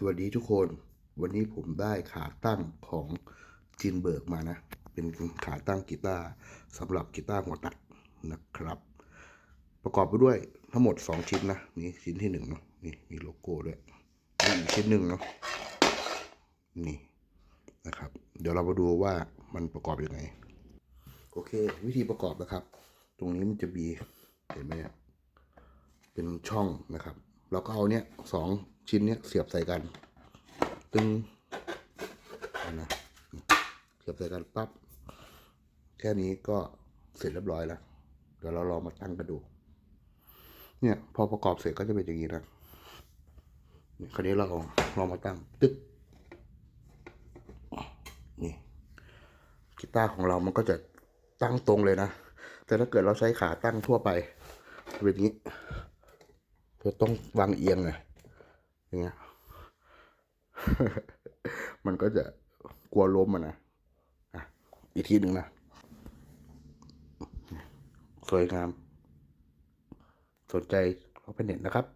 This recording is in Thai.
สวัสดีทุกคน วันนี้ผมได้ขาตั้งของจินเบิร์กมานะ เป็นขาตั้งกีตาร์สำหรับกีตาร์หัวตัดนะครับ ประกอบไปด้วยทั้งหมด 2 ชิ้นนะนี่ชิ้นที่หนึ่งเนาะนี่มีโลโก้ด้วยนี่อีกชิ้นหนึ่งเนาะนี่นะครับ เดี๋ยวเรามาดูว่ามันประกอบอยังไง โอเค วิธีประกอบนะครับ ตรงนี้มันจะมีเห็นไหมเป็นช่องนะครับ เราก็เอาเนี้ยสองชิ้นเนี้ยเสียบใส่กัน ตึงนะเสียบใส่กันปั๊บแค่นี้ก็เสร็จเรียบร้อยแล้ว เดี๋ยวเราลองมาตั้งกันดูเนี่ย พอประกอบเสร็จก็จะเป็นอย่างนี้นะนี่คราวนี้เราลองมาตั้งตึ๊กนี่กีตาร์ของเรามันก็จะตั้งตรงเลยนะ แต่ถ้าเกิดเราใช้ขาตั้งทั่วไปเป็นอย่างนี้ เธอต้องวางเอียงหน่อยอย่างเงี้ย มันก็จะกลัวล้มอะนะอะอีกทีหนึ่งนะ สวยงาม สนใจเข้าไปเน็ตนะครับ